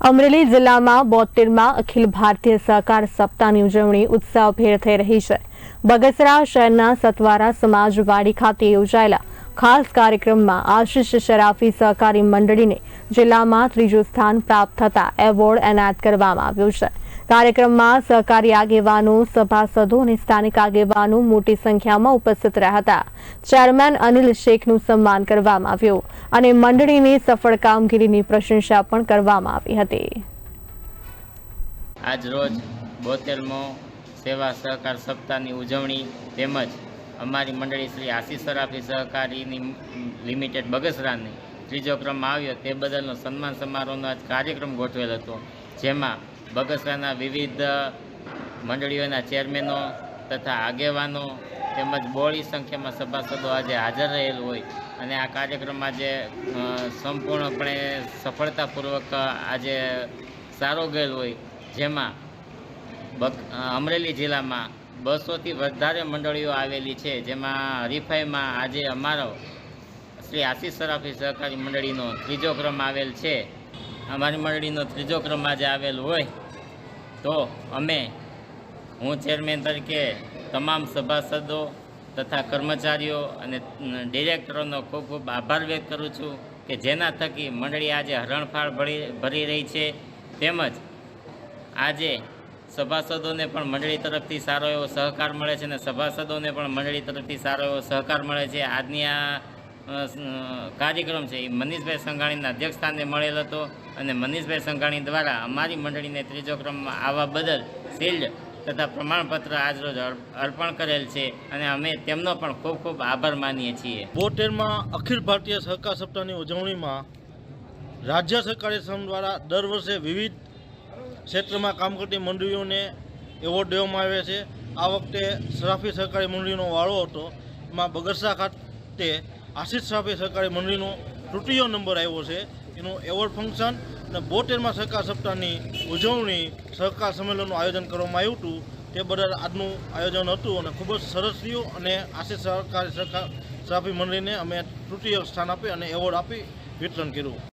અમરેલી જિલ્લામાં બોતેરમાં અખિલ ભારતીય સહકાર સપ્તાહની ઉજવણી ઉત્સાહભેર થઈ રહી છે. બગસરા શહેરના સતવારા સમાજવાડી ખાતે યોજાયેલા ખાસ કાર્યક્રમમાં આશિષ શરાફી સહકારી મંડળીને જિલ્લામાં ત્રીજું સ્થાન પ્રાપ્ત થતા એવોર્ડ એનાયત કરવામાં આવ્યો છે. કાર્યક્રમમાં સહકારી આગેવાનો, સભાસદો અને સ્થાનિક આગેવાનો મોટી સંખ્યામાં ઉપસ્થિત રહ્યા હતા. ચેરમેન અનિલ શેખનું સન્માન કરવામાં આવ્યું અને મંડળીની સફળ કામગીરીની પ્રશંસા પણ કરવામાં આવી હતી. આજરોજ બોતેરમો સેવા સહકાર સપ્તાહની ઉજવણી તેમજ અમારી મંડળી શ્રી આશીષ સરાફી સહકારીની લિમિટેડ બગસરાની ત્રીજો ક્રમ આવ્યો તે બદલનો સન્માન સમારોહનો આજ કાર્યક્રમ ગોઠવેલ હતો, જેમાં બગસરાના વિવિધ મંડળીઓના ચેરમેનો તથા આગેવાનો તેમજ બોળી સંખ્યામાં સભાસદો આજે હાજર રહેલ હોય અને આ કાર્યક્રમ આજે સંપૂર્ણપણે સફળતાપૂર્વક આજે સારો ગયેલ હોય. જેમાં અમરેલી જિલ્લામાં બસોથી વધારે મંડળીઓ આવેલી છે. જેમાં હરીફાઈમાં આજે અમારો શ્રી આશીષ સરાફી સહકારી મંડળીનો ત્રીજો ક્રમ આવેલ છે. અમારી મંડળીનો ત્રીજો ક્રમ આજે આવેલ હોય, તો અમે, હું ચેરમેન તરીકે તમામ સભાસદો તથા કર્મચારીઓ અને ડિરેક્ટરોનો ખૂબ ખૂબ આભાર વ્યક્ત કરું છું કે જેના થકી મંડળી આજે હરણફાળ ભરી ભરી રહી છે. તેમજ આજે સભાસદોને પણ મંડળી તરફથી સારો એવો સહકાર મળે છે અને સભાસદોને પણ મંડળી તરફથી સારો એવો સહકાર મળે છે. આજની આ કાર્યક્રમ છે. એ મનીષભાઈ સંઘાણીના અધ્યક્ષસ્થાને મળેલ હતો અને મનીષભાઈ સંઘાણી દ્વારા અમારી મંડળીને ત્રીજો ક્રમમાં આવવા બદલ શિલ્ડ તથા પ્રમાણપત્ર આજરોજ અર્પ- અર્પણ કરેલ છે અને અમે તેમનો પણ ખૂબ ખૂબ આભાર માનીએ છીએ. બોટેરમાં અખિલ ભારતીય સહકાર સપ્તાહની ઉજવણીમાં રાજ્ય સહકારી સંઘ દ્વારા દર વર્ષે વિવિધ ક્ષેત્રમાં કામ કરતી મંડળીઓને એવોર્ડ દેવામાં આવે છે. આ વખતે સરાફી સહકારી મંડળીનો વાળો હતો. એમાં બગસરા ખાતે આશિષ સાપે સહકારી મંડળીનો તૃતીય નંબર આવ્યો છે. એનું એવોર્ડ ફંક્શન અને બોતેરમાં સહકાર સપ્તાહની ઉજવણી સહકાર સંમેલનનું આયોજન કરવામાં આવ્યું હતું. તે બદલ આજનું આયોજન હતું અને ખૂબ જ સરસ રહ્યું અને આશિષ સહકારી સહકાર સરાફી મંડળીને અમે તૃતીય સ્થાન આપી અને એવોર્ડ આપી વિતરણ કર્યું.